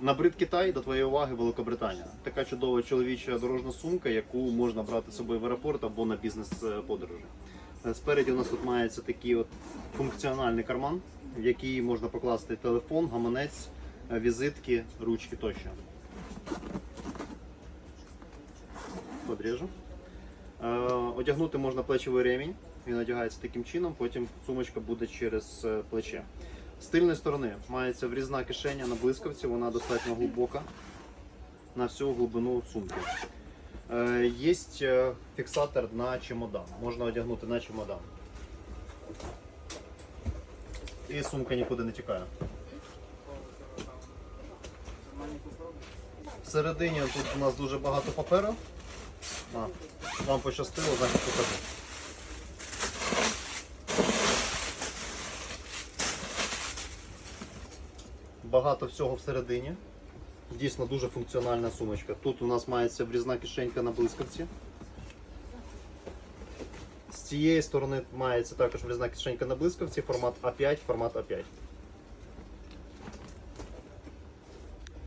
Набрид Китай до твоєї уваги Великобританія. Така чудова чоловіча дорожна сумка, яку можна брати з собою в аеропорт або на бізнес-подорожі. Е, Спереді у нас тут мається такий от функціональний карман, в який можна покласти телефон, гаманець, е, візитки, ручки тощо. Подріжу. Е, Одягнути можна плечовий ремінь. Він одягається таким чином, потім сумочка буде через е, плече. З тильної сторони мається врізна кишеня на блискавці, вона достатньо глибока на всю глибину сумки. Е, Є е, фіксатор на чемодан. Можна одягнути на чемодан. І сумка нікуди не тікає. Всередині тут у нас дуже багато паперу. А, вам пощастило, значить покажу. Багато всього всередині. Дійсно дуже функціональна сумочка. Тут у нас мається врізна кишенька на блискавці. З цієї сторони мається також врізна кишенька на блискавці, формат А5, формат А5.